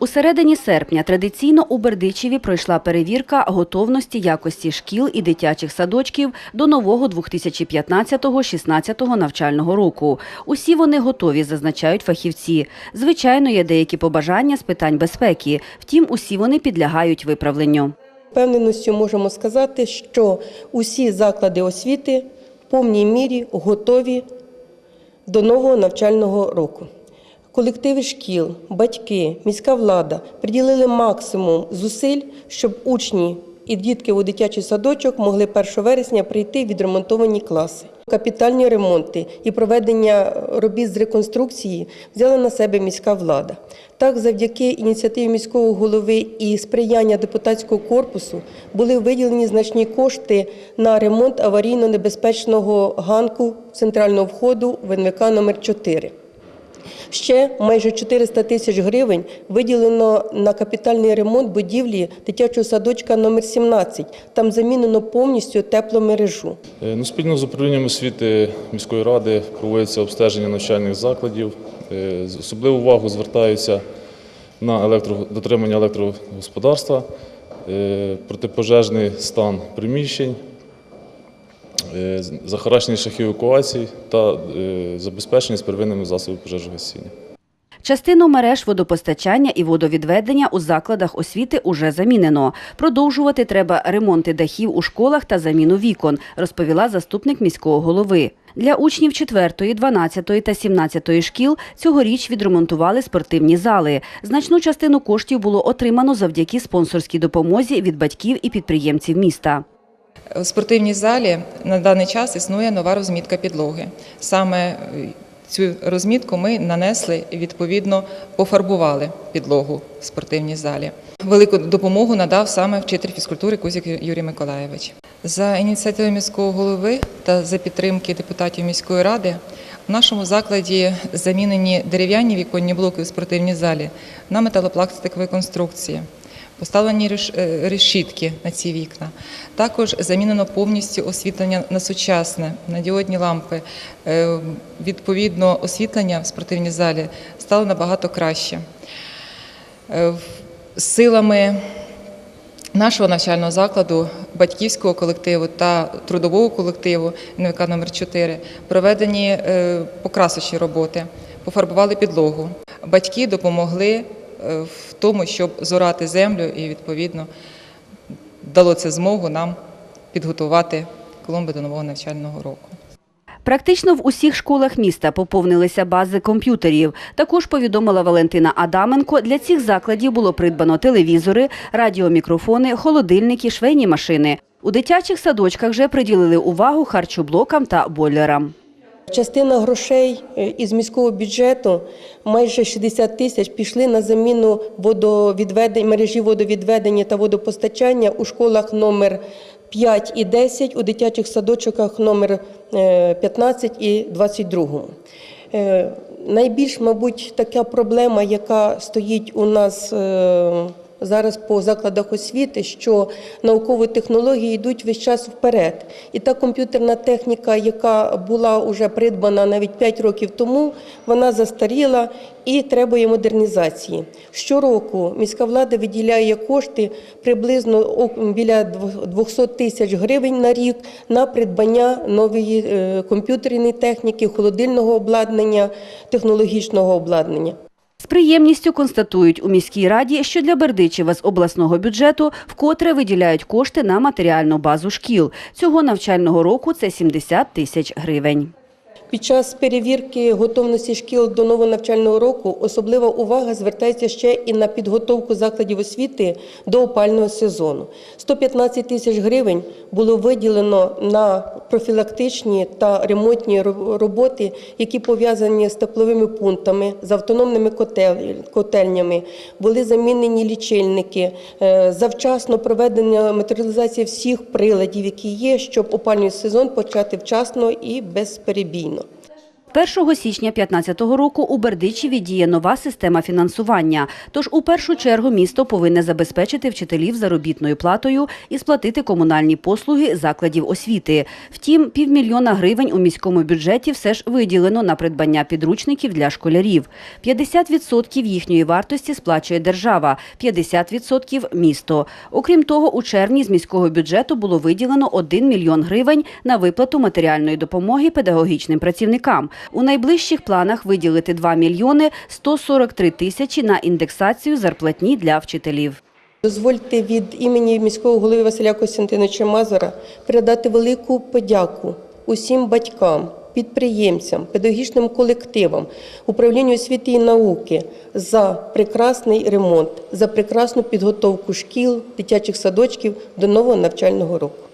У середині серпня традиційно у Бердичеві пройшла перевірка готовності якості шкіл і дитячих садочків до нового 2015-16 навчального року. Усі вони готові, зазначають фахівці. Звичайно, є деякі побажання з питань безпеки, втім, усі вони підлягають виправленню. Впевненістю можемо сказати, що усі заклади освіти в повній мірі готові до нового навчального року. Колективи шкіл, батьки, міська влада приділили максимум зусиль, щоб учні і дітки у дитячий садочок могли 1 вересня прийти в відремонтовані класи. Капітальні ремонти і проведення робіт з реконструкції взяла на себе міська влада. Так, завдяки ініціативі міського голови і сприяння депутатського корпусу були виділені значні кошти на ремонт аварійно-небезпечного ганку центрального входу в НВК номер 4 Ще майже 400 тисяч гривень виділено на капітальний ремонт будівлі дитячого садочка номер 17 Там замінено повністю тепломережу. Е, Ну, спільно з управлінням освіти міської ради проводиться обстеження навчальних закладів. Е, Особливу увагу звертаються на електро... дотримання електрогосподарства, е, протипожежний стан приміщень, е, з- шахів евакуації та е, забезпечення з первинними засобами пожежогасіння. Частину мереж водопостачання і водовідведення у закладах освіти уже замінено. Продовжувати треба ремонти дахів у школах та заміну вікон, розповіла заступник міського голови. Для учнів 4, 12 та 17 шкіл цьогоріч відремонтували спортивні зали. Значну частину коштів було отримано завдяки спонсорській допомозі від батьків і підприємців міста. У спортивній залі на даний час існує нова розмітка підлоги. Саме е, цю розмітку ми нанесли і відповідно пофарбували підлогу в спортивній залі. Велику допомогу надав саме вчитель фізкультури Кузик Юрій Миколаєвич. За ініціативою міського голови та за підтримки депутатів міської ради в нашому закладі замінені дерев'яні віконні блоки у спортивній залі на металопластикові конструкції. Поставлені е, решітки на ці вікна. Також замінено повністю освітлення на сучасне, на діодні лампи. Е, Відповідно, освітлення в спортивній залі стало набагато краще. Е, Силами нашого навчального закладу, батьківського колективу та трудового колективу НВК номер 4 проведені покрасочні роботи, пофарбували підлогу. Батьки допомогли в тому, щоб зорати землю, і відповідно дало це змогу нам підготувати клумби до нового навчального року. Практично в усіх школах міста поповнилися бази комп'ютерів. Також повідомила Валентина Адаменко, для цих закладів було придбано телевізори, радіомікрофони, холодильники, швейні машини. У дитячих садочках вже приділили увагу харчоблокам та бойлерам. Частина грошей е, із міського бюджету, майже 60 тисяч, пішли на заміну водовідведень, мережі водовідведення та водопостачання у школах номер 5 і 10, у дитячих садочках номер е, 15 і 22. Е, Найбільш, мабуть, така проблема, яка стоїть у нас е, зараз по закладах освіти, що наукові технології йдуть весь час вперед. І та комп'ютерна техніка, яка була вже придбана навіть 5 років тому, вона застаріла і требує модернізації. Щороку міська влада виділяє кошти приблизно біля дв- 200 тисяч гривень на рік на придбання нової е, комп'ютерної техніки, холодильного обладнання, технологічного обладнання. З приємністю констатують у міській раді, що для Бердичева з обласного бюджету вкотре виділяють кошти на матеріальну базу шкіл. Цього навчального року це 70 тисяч гривень. Під час перевірки готовності шкіл до нового навчального року особлива увага звертається ще і на підготовку закладів освіти до опального сезону. 115 тисяч гривень було виділено на профілактичні та ремонтні роботи, які пов'язані з тепловими пунктами, з автономними котельнями. Були замінені лічильники, е, завчасно проведення матеріалізації всіх приладів, які є, щоб опальний сезон почати вчасно і безперебійно. 1 січня 2015 року у Бердичеві діє нова система фінансування. Тож у першу чергу місто повинне забезпечити вчителів заробітною платою і сплатити комунальні послуги закладів освіти. Втім, півмільйона гривень у міському бюджеті все ж виділено на придбання підручників для школярів. 50% їхньої вартості сплачує держава, 50% – місто. Окрім того, у червні з міського бюджету було виділено 1 мільйон гривень на виплату матеріальної допомоги педагогічним працівникам. У найближчих планах виділити 2 мільйони 143 тисячі на індексацію зарплатні для вчителів. Дозвольте від імені міського голови Василя Костянтиновича Мазура передати велику подяку усім батькам, підприємцям, педагогічним колективам, управлінню освіти і науки за прекрасний ремонт, за прекрасну підготовку шкіл, дитячих садочків до нового навчального року.